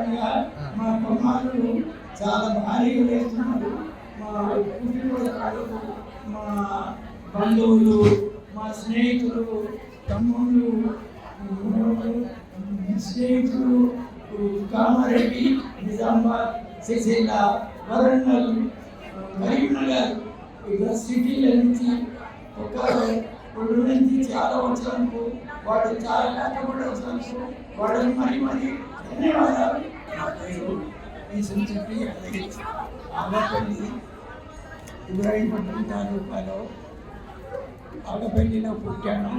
పరంగా మా కుమారులు చాలా భారీగా వేస్తున్నారు మా పుట్టినరోజు మా బంధువులు మా స్నేహితులు తమ్ముళ్ళు స్నేహితులు కామారెడ్డి నిజామాబాద్ సిరిసిల్ల వరంగల్ కరీంనగర్ ఇలా సిటీల నుంచి ఒక ఒళ్ళు నుంచి చాలా వచ్చినందుకు వాడు చాలా కష్టపడి వచ్చినందుకు వాళ్ళని మరి మరి ఈ సంతృప్తి ఆగపల్లి ఇబ్రాహీంపట్నం తాలూకాలో ఆగపల్లిలో పుట్టాను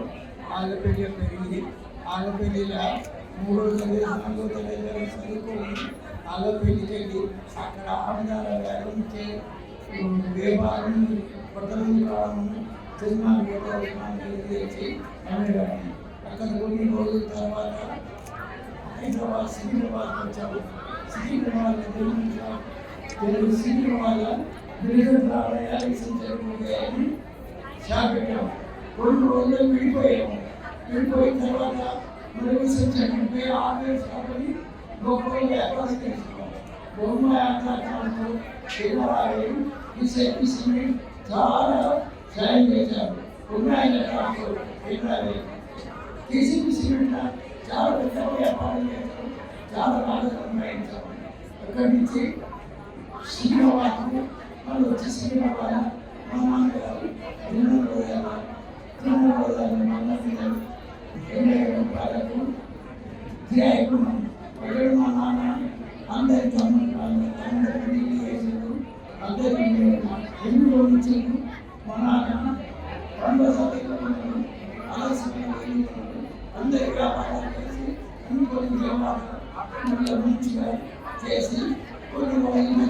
ఆగపల్లి పెరిగి ఆగపల్లిలో మూడో తరగతి నాలుగో తరగతి చదువుకొని ఆగపల్లికి వెళ్ళి అక్కడ ఆమదాల గారి నుంచి పట్టణం సినిమా కావడం చేసి అమ్మేవాడిని అక్కడ కొన్ని రోజుల తర్వాత హైదరాబాద్ సికింద్రాబాద్ వచ్చాము. సికింద్రాబాద్ తెలుగు తెలుగు సికింద్రాబాద్ బిల్డర్ రావడానికి సంచరించాయని షాప్ పెట్టాము రెండు రోజులు విడిపోయాము. విడిపోయిన తర్వాత మళ్ళీ సంచరించిపోయి ఆరు షాప్ని గొప్ప వ్యాపారం చేసుకున్నాము బొమ్మ వ్యాపారంతో చిన్నవారు ఈ సిమెంట్ చాలా సాయం చేశారు. ఉన్నాయని వెళ్ళాలి కేసీపీ సిమెంట్ చాలా పెద్ద వ్యాపారం చేశారు చాలా బాగా సంపాదించారు అక్కడి నుంచి శ్రీనివాసం వాళ్ళు వచ్చి శ్రీనివాస మా నాన్నగారు తిరుమల రోజులు ఎన్నో రోజులు మా నాన్నగారు ఎన్నో పాలకు కిరాయికు ఇక్కడ మా నాన్న అందరి తమ్ముడు అందరి పెళ్ళి చేసారు అందరికి ఎన్ని రోజులు ఇచ్చారు మా నాన్న రెండో చదువుకున్నాడు ఆలస్యమైన అందరి వ్యాపారాలు చేసి అన్ని కొన్ని వ్యాపారాలు మంచిగా చేసి కొన్ని రోజులు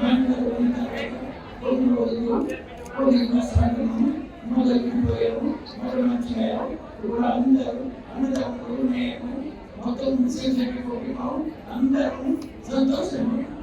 మంటలు పోయిన తర్వాత కొన్ని రోజులు కొన్ని వస్త్రాలను మొదలుపోయాము మరి మంచిగా ఇప్పుడు అందరూ అన్నదమ్ములు నేను మొత్తం ముస్లిం పోయినాము అందరూ సంతోషంగా